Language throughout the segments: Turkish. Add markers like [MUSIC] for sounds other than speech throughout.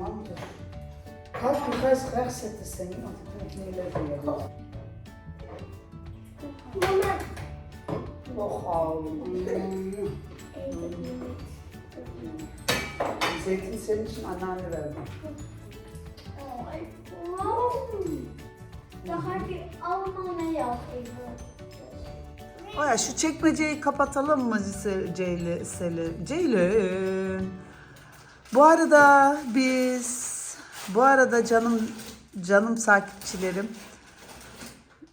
Tamamdır. Kalk biraz rechtzetten seni. Want ik kan het niet leven Mama, oğlum. Zeytin senin için anneanne verdi. oh, ik wow. Dan ga ik die allemaal mee afgeven. O ya şu çekmeceyi kapatalım mı Ceylin? Selin? Ceylin. Bu arada biz, bu arada canım canım takipçilerim,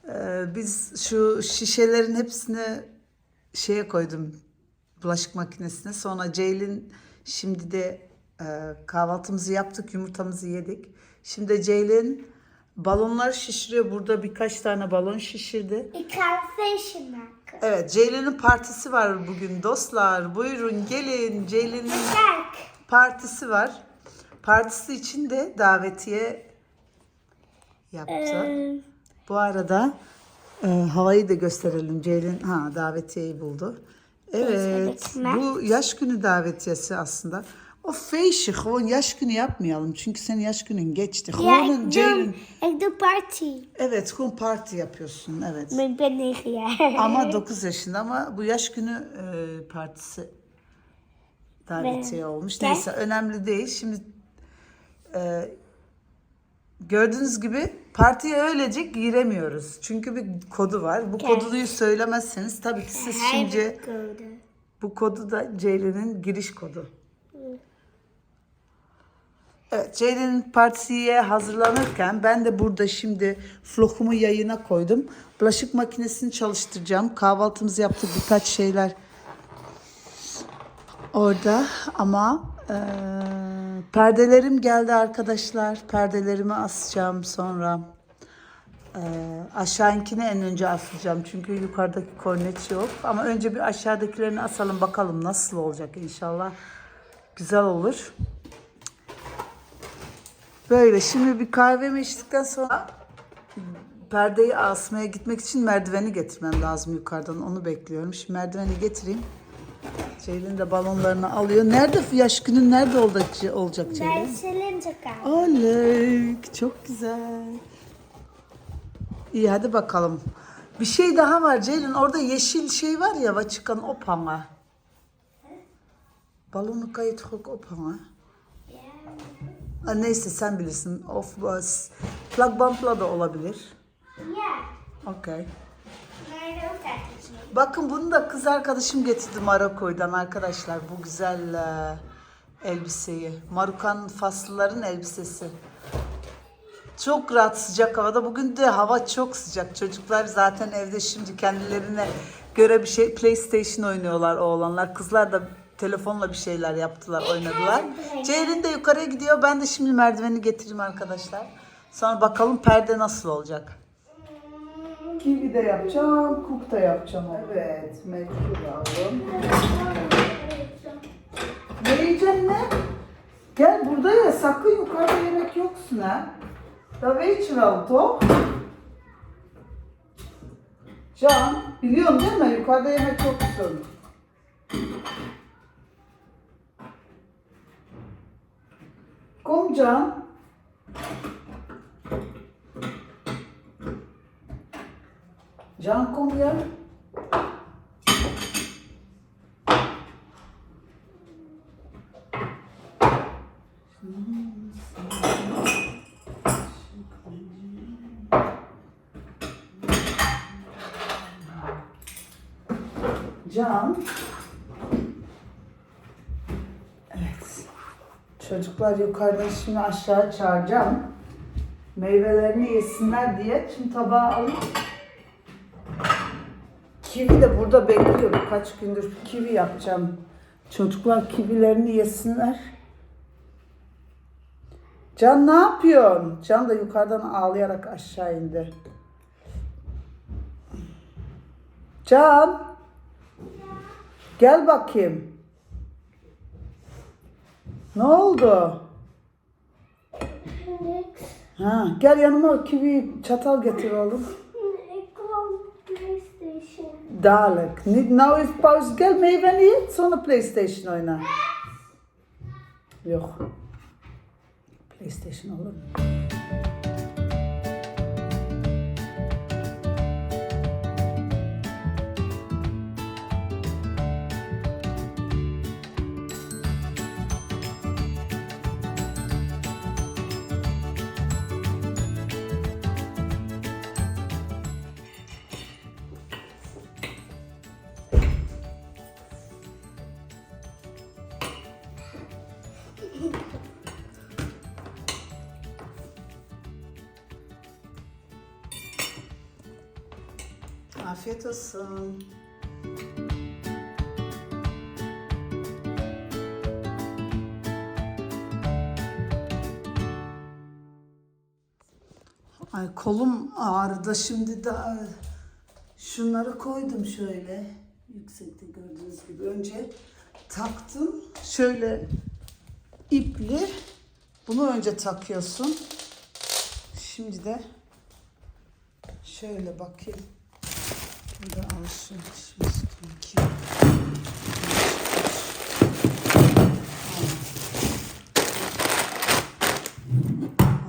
e, biz şu şişelerin hepsini şeye koydum bulaşık makinesine. Sonra Ceylin şimdi de e, kahvaltımızı yaptık, yumurtamızı yedik. Şimdi Ceylin balonlar şişiriyor. Burada birkaç tane balon şişirdi. Maken. Evet, Ceylin'in partisi var bugün dostlar. Buyurun gelin. Ceylin'in. Partisi var. Partisi için de davetiye yaptı. Bu arada e, havayı da gösterelim. Ceylin ha davetiyeyi buldu. Evet, bu yaş günü davetiyesi aslında. O feestje gewoon yaş günü yapmayalım. Çünkü senin yaş günün geçti. İk Ceylin. doe party. Evet, gewoon parti yapıyorsun. Evet. Ben 9 jaar. Ama [LAUGHS] 9 yaşında ama bu yaş günü e, partisi davetiye olmuş. Ben- Neyse önemli değil. Şimdi e, gördüğünüz gibi partiye öylece giremiyoruz. Çünkü bir kodu var. Bu koduyu söylemezseniz tabii ki siz şimdi bu kodu da Ceylin'in giriş kodu. Evet, Ceylin'in partiye hazırlanırken ben de burada şimdi vlogumu yayına koydum. Bulaşık makinesini çalıştıracağım. Kahvaltımızı yaptık birkaç şeyler orada ama eee, perdelerim geldi arkadaşlar. Perdelerimi asacağım sonra. Eee aşağınkini en önce asacağım çünkü yukarıdaki kornet yok. Ama önce bir aşağıdakilerini asalım bakalım nasıl olacak inşallah. Güzel olur. Böyle şimdi bir kahvemi içtikten sonra perdeyi asmaya gitmek için merdiveni getirmem lazım yukarıdan. Onu bekliyorum. Şimdi merdiveni getireyim. Ceylin de balonlarını alıyor. Nerede yaş günün nerede olacak, olacak Bij Ceylin? Kamer. Oley, çok güzel. İyi hadi bakalım. Bir şey daha var Ceylin. Orada yeşil şey var ya, çıkan ophangen. Balonu kan je toch ook ophangen? Ha, neyse sen bilirsin. Of was plakbandla da olabilir. Dat hoeft eigenlijk niet. Bakın bunu da kız arkadaşım getirdi Maroko'dan arkadaşlar. Bu güzel e, elbiseyi. Marukan faslıların elbisesi. Çok rahat sıcak havada. Bugün de hava çok sıcak. Çocuklar zaten evde şimdi kendilerine göre bir şey PlayStation oynuyorlar oğlanlar. Kızlar da telefonla bir şeyler yaptılar, oynadılar. Ceylin de yukarıya gidiyor. Ben de şimdi merdiveni getireyim arkadaşlar. Sonra bakalım perde nasıl olacak. Kiwi de yapacağım, kuk da yapacağım. Evet, mecbur aldım. Ne yiyeceksin ne? Gel burada ya, sakın yukarıda yemek yoksun ha. Da weet je wel toch? Can, biliyorsun değil mi? Yukarıda yemek yoksun. Kom Can. Can ya. Can. Evet. Çocuklar yukarıda şimdi aşağı çağıracağım. Meyvelerini yesinler diye. Şimdi tabağı alayım. Kivi de burada bekliyor birkaç gündür. Kivi yapacağım. Çocuklar kivilerini yesinler. Can ne yapıyorsun? Can da yukarıdan ağlayarak aşağı indi. Can. Gel bakayım. Ne oldu? Ha, gel yanıma kivi çatal getir oğlum. Dadelijk. Niet nou even pauze. Gel meyveni ye sonra PlayStation oyna. Yok. PlayStation olur Afiyet olsun. Ay kolum ağrıdı. Şimdi de ay, şunları koydum şöyle. Yüksekte gördüğünüz gibi. Önce taktım. Şöyle ipli. Bunu önce takıyorsun. Şimdi de şöyle bakayım Burada alışveriş üstündeki.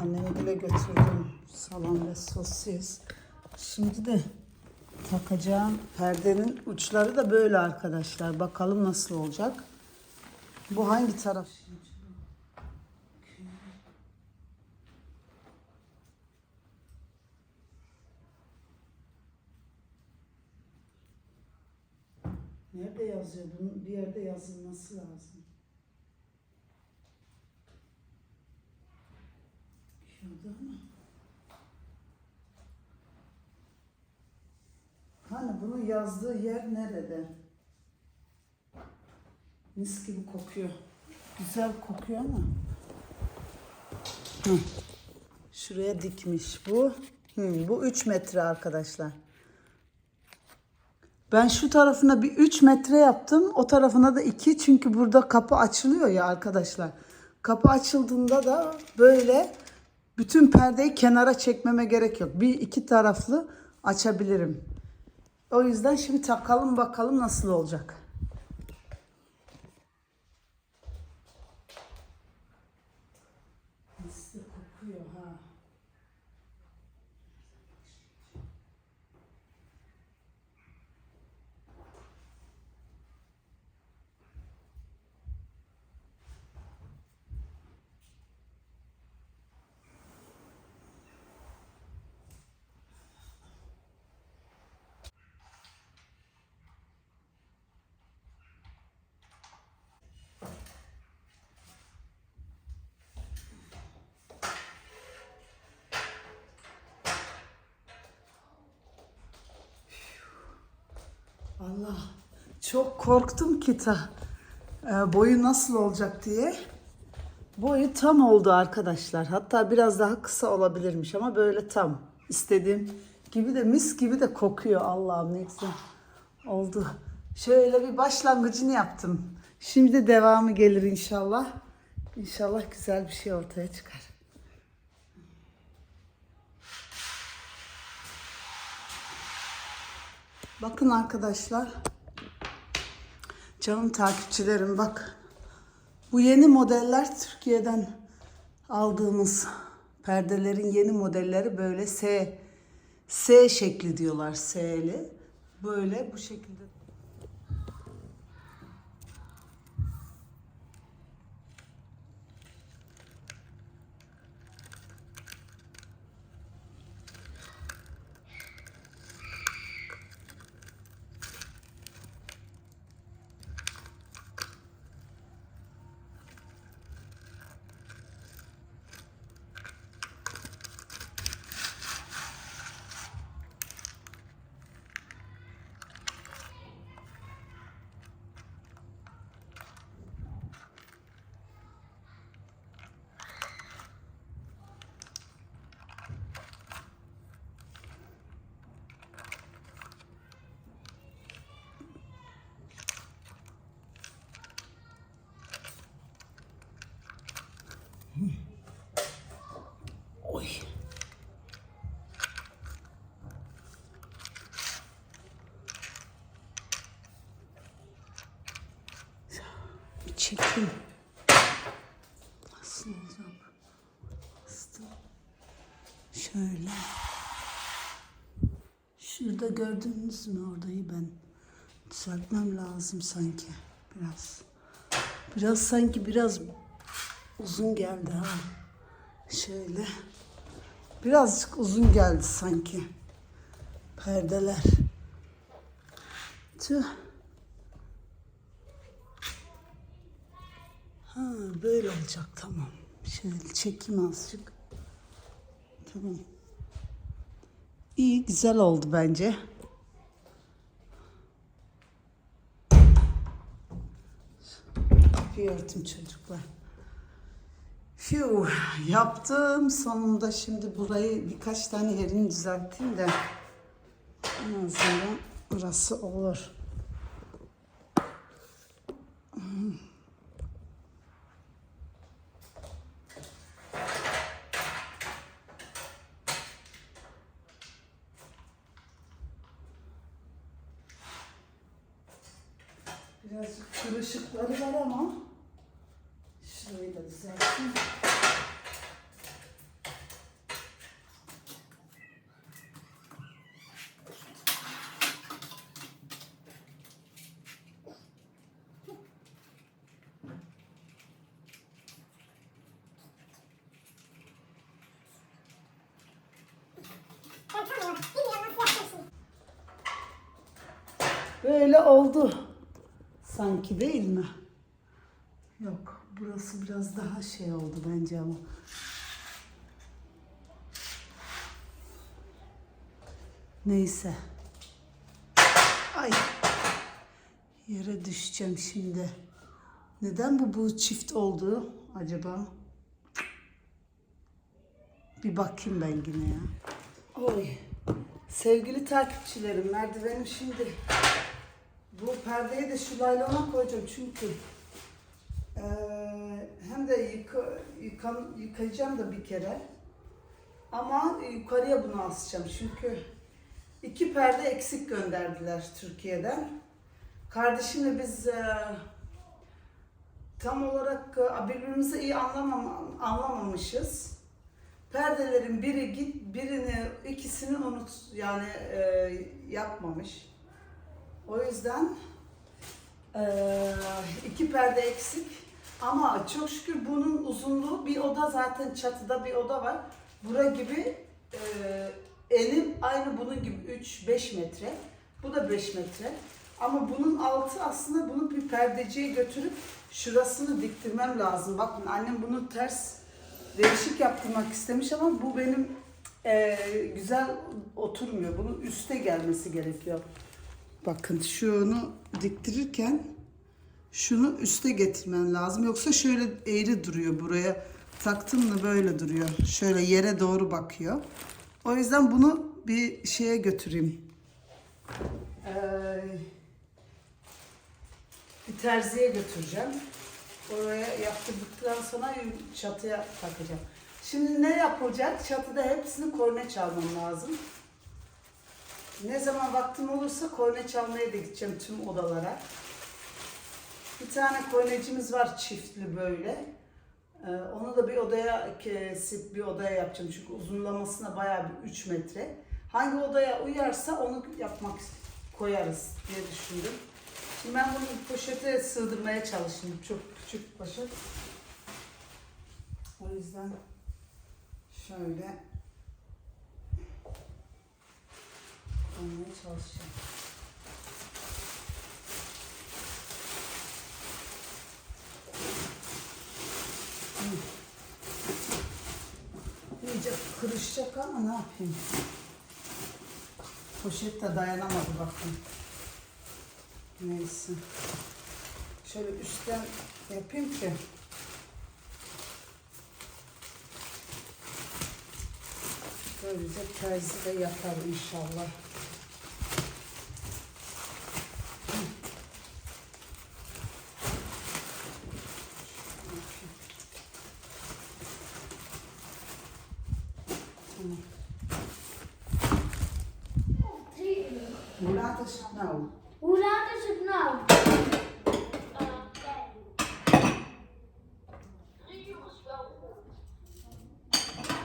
Anneme bile götürdüm salam ve sosis. Şimdi de takacağım perdenin uçları da böyle arkadaşlar. Bakalım nasıl olacak. Bu hangi taraf? Nerede yazıyor? Bunun bir yerde yazılması lazım. Şurada mı? Hani bunun yazdığı yer nerede? Mis gibi kokuyor. Güzel kokuyor ama. Hı. Şuraya dikmiş bu. Hı, bu 3 metre arkadaşlar. Ben şu tarafına bir 3 metre yaptım. O tarafına da 2 çünkü burada kapı açılıyor ya arkadaşlar. Kapı açıldığında da böyle bütün perdeyi kenara çekmeme gerek yok. Bir iki taraflı açabilirim. O yüzden şimdi takalım bakalım nasıl olacak. Nasıl kokuyor ha. Allah çok korktum ki ta e, boyu nasıl olacak diye. Boyu tam oldu arkadaşlar. Hatta biraz daha kısa olabilirmiş ama böyle tam istediğim gibi de mis gibi de kokuyor Allah'ım ne oldu. Şöyle bir başlangıcını yaptım. Şimdi devamı gelir inşallah. İnşallah güzel bir şey ortaya çıkar. Bakın arkadaşlar. Canım takipçilerim bak. Bu yeni modeller Türkiye'den aldığımız perdelerin yeni modelleri böyle S S şekli diyorlar S'li. Böyle bu şekilde. Oy. Bir çekeyim. Nasıl olacak? Şöyle. Şurada gördünüz mü orayı ben düzeltmem lazım sanki biraz. Biraz sanki biraz uzun geldi ha. Şöyle. Birazcık uzun geldi sanki. Perdeler. Tüh. Ha böyle olacak tamam. Şöyle çekeyim azıcık. Tamam. İyi güzel oldu bence. Örtüm çocuklar. Fiu, yaptım sonunda şimdi burayı birkaç tane yerini düzelteyim de en azından burası olur. Birazcık kırışıkları var ama şurayı da düzelteyim. Böyle oldu. Sanki değil mi? Yok. Burası biraz daha şey oldu bence ama. Neyse. Ay. Yere düşeceğim şimdi. Neden bu bu çift oldu acaba? Bir bakayım ben yine ya. Oy. Sevgili takipçilerim merdivenim şimdi bu perdeyi de şu laylona koyacağım çünkü eee, hem de yıka, yıkan, yıkayacağım da bir kere. Ama yukarıya bunu asacağım çünkü iki perde eksik gönderdiler Türkiye'den. Kardeşimle biz eee, tam olarak eee, birbirimizi iyi anlamam, anlamamışız. Perdelerin biri git, birini, ikisini unut yani eee, yapmamış. O yüzden eee, iki perde eksik. Ama çok şükür bunun uzunluğu bir oda zaten çatıda bir oda var. Bura gibi eee enim aynı bunun gibi 3-5 metre. Bu da 5 metre. Ama bunun altı aslında bunu bir perdeciye götürüp şurasını diktirmem lazım. Bakın annem bunu ters değişik yaptırmak istemiş ama bu benim eee, güzel oturmuyor. Bunun üste gelmesi gerekiyor. Bakın şunu diktirirken şunu üste getirmen lazım. Yoksa şöyle eğri duruyor buraya. Taktın mı böyle duruyor. Şöyle yere doğru bakıyor. O yüzden bunu bir şeye götüreyim. Ee, bir terziye götüreceğim. Oraya yaptırdıktan sonra çatıya takacağım. Şimdi ne yapılacak? Çatıda hepsini korne çalmam lazım. Ne zaman vaktim olursa korne çalmaya da gideceğim tüm odalara. Bir tane kornecimiz var çiftli böyle. Ee, onu da bir odaya kesip bir odaya yapacağım. Çünkü uzunlamasına bayağı bir 3 metre. Hangi odaya uyarsa onu yapmak koyarız diye düşündüm. Şimdi ben bunu poşete sığdırmaya çalıştım. Çok küçük poşet. O yüzden şöyle koymaya çalışacağım. İyice kırışacak ama ne yapayım? Poşet de dayanamadı bakın. Neyse. Şöyle üstten yapayım ki. Böylece terzi de yapar inşallah. Tamam. Hoe laat is het nou?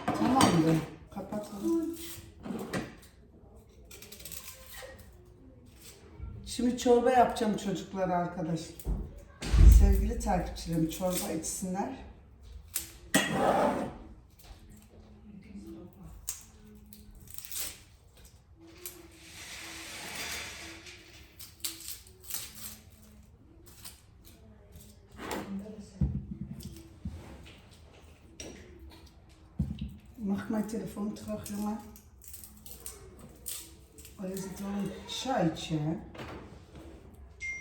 Tamamdır. Kapatalım. Şimdi çorba yapacağım çocuklara arkadaş. Sevgili takipçilerim çorba içsinler. Mag ik mijn telefoon terug, jongen? Oh, is het wel een schuitje, hè?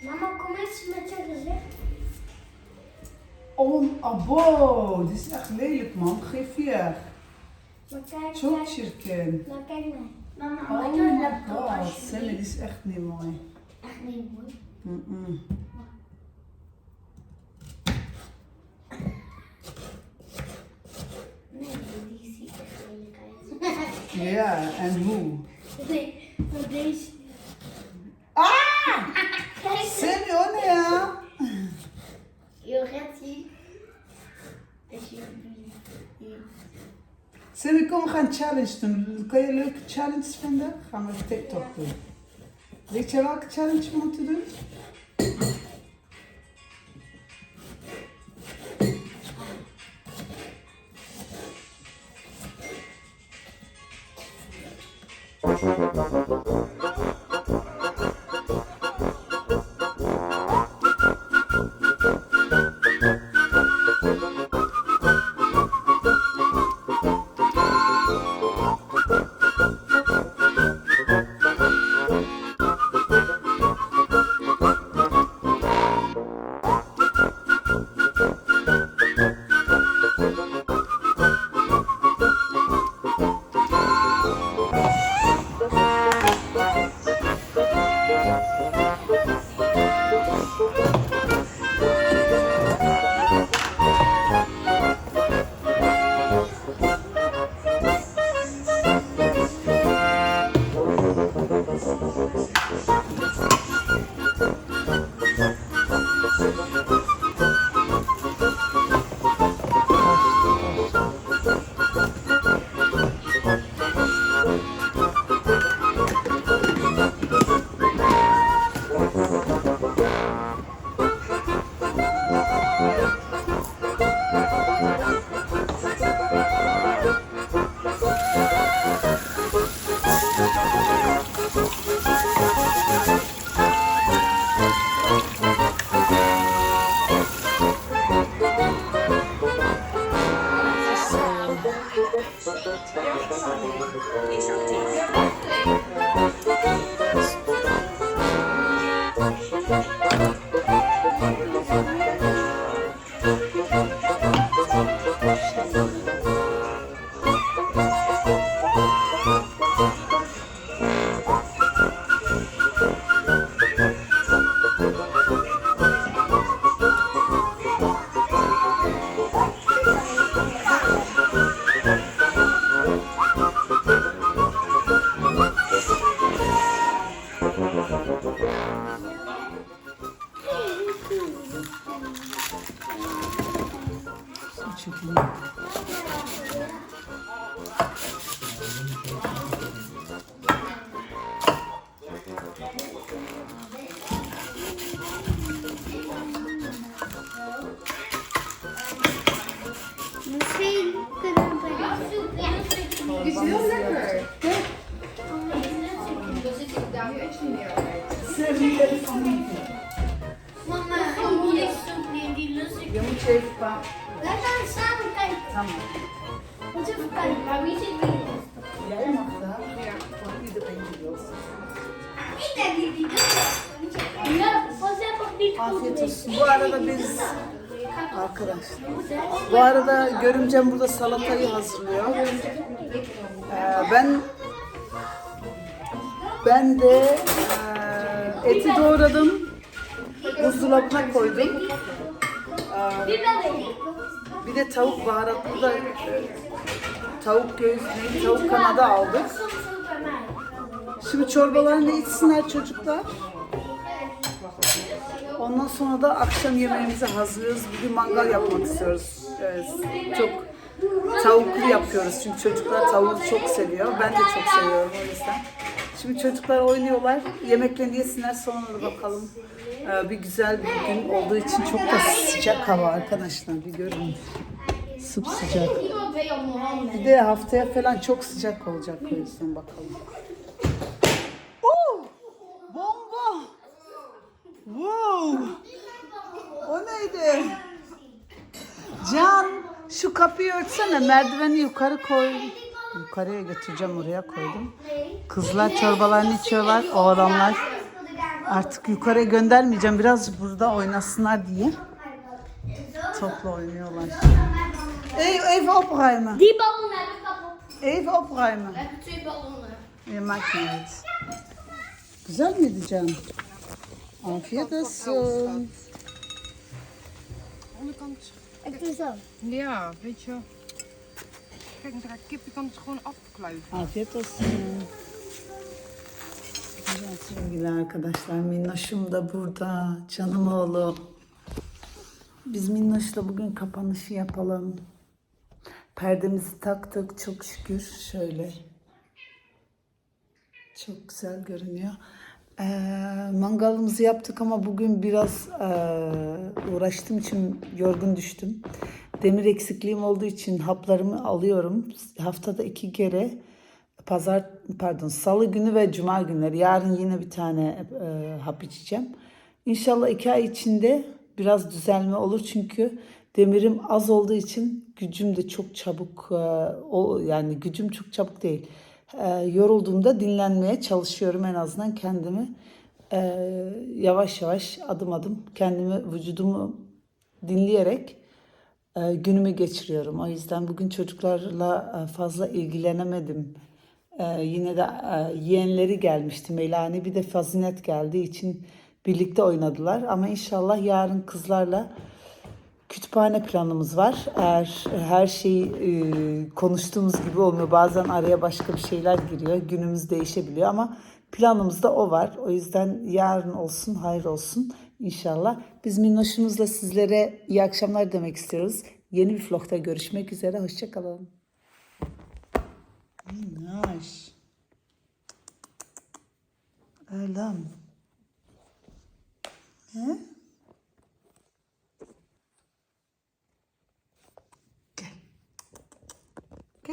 Mama, kom eens met je gezicht. Oh, abo, dit is echt lelijk, man. Geef hier. Maar kijk, Çok kijk. çirkin. Nou, kijk maar. Mama, Oh my god. Sammy, dit is echt niet mooi. Echt niet mooi. Mm-mm. Nee, Nee, maar deze. Ah! Die. Als je die. Sammy, kom, gaan challenge doen. Kan je leuke challenge vinden? Gaan we TikTok doen. Weet je welke challenge we moeten doen? Kijken, maar wie zit wie is? Jij mag daar. Ja. Voor iedereen die wil. Ik denk niet die doet. Ja, voorzichtig niet goed. Afiyet olsun. Bu arada biz arkadaşlar. Bu arada görümcem burada salatayı hazırlıyor. Ee, ben ben de e, eti doğradım. Buzdolabına koydum. Ee, bir de tavuk baharatlı da e, tavuk göğüs, tavuk kanadı aldık. Şimdi çorbalarını içsinler çocuklar. Ondan sonra da akşam yemeğimizi hazırlıyoruz. Bugün mangal yapmak istiyoruz. Evet, çok tavuklu yapıyoruz çünkü çocuklar tavuğu çok seviyor. Ben de çok seviyorum o yüzden. Şimdi çocuklar oynuyorlar. Yemeklerini yesinler sonra da bakalım. Ee, bir güzel bir gün olduğu için çok da sıcak hava arkadaşlar. Bir görün. Sıcak. Mijn handen. Bir de haftaya falan çok sıcak olacak o yüzden bakalım. Wow! O neydi? Can şu kapıyı örtsene merdiveni yukarı koy. Yukarıya götüreceğim oraya koydum. Kızlar çorbalarını içiyorlar. Oğlanlar artık yukarıya göndermeyeceğim. Biraz burada oynasınlar diye. Topla oynuyorlar. Even, even opruimen. Die ballon heb ik kapot. Even opruimen. We hebben twee ballonnen. Je maakt niet uit. Güzel miydi Can? Afiyet olsun. onderkant. Ik doe zo. Ja, weet je. Kijk, met haar kip, je kan het gewoon afkluiven. Afiyet olsun. Evet sevgili arkadaşlar Minnoş'um da burada. Canım oğlu. Biz Minnoş'la bugün kapanışı yapalım. Perdemizi taktık çok şükür. Şöyle. Çok güzel görünüyor. Ee, mangalımızı yaptık ama bugün biraz ee, uğraştığım için yorgun düştüm. Demir eksikliğim olduğu için haplarımı alıyorum. Haftada iki kere pazar pardon salı günü ve cuma günleri yarın yine bir tane e, hap içeceğim. İnşallah iki ay içinde biraz düzelme olur çünkü demirim az olduğu için gücüm de çok çabuk e, o yani gücüm çok çabuk değil. E, yorulduğumda dinlenmeye çalışıyorum en azından kendimi e, yavaş yavaş adım adım kendimi vücudumu dinleyerek e, günümü geçiriyorum. O yüzden bugün çocuklarla e, fazla ilgilenemedim. E, yine de e, yeğenleri gelmişti Melani bir de Fazinet geldiği için birlikte oynadılar. Ama inşallah yarın kızlarla kütüphane planımız var. Eğer her şey e, konuştuğumuz gibi olmuyor. Bazen araya başka bir şeyler giriyor. Günümüz değişebiliyor ama planımızda o var. O yüzden yarın olsun, hayır olsun inşallah. Biz Minnoş'umuzla sizlere iyi akşamlar demek istiyoruz. Yeni bir vlogda görüşmek üzere. Hoşçakalın. Minnoş. Öylem. He?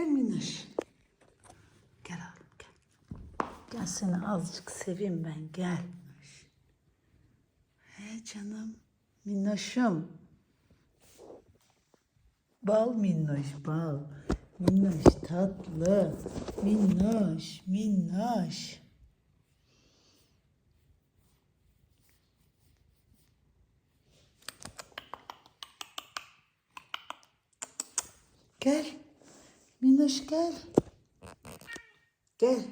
Gel Minnoş. Gel oğlum gel. Gel seni azıcık seveyim ben gel. He canım. Minnoşum. Bal minnoş bal. Minnoş tatlı. Minnoş minnoş. Gel. Minnoş gel. Gel.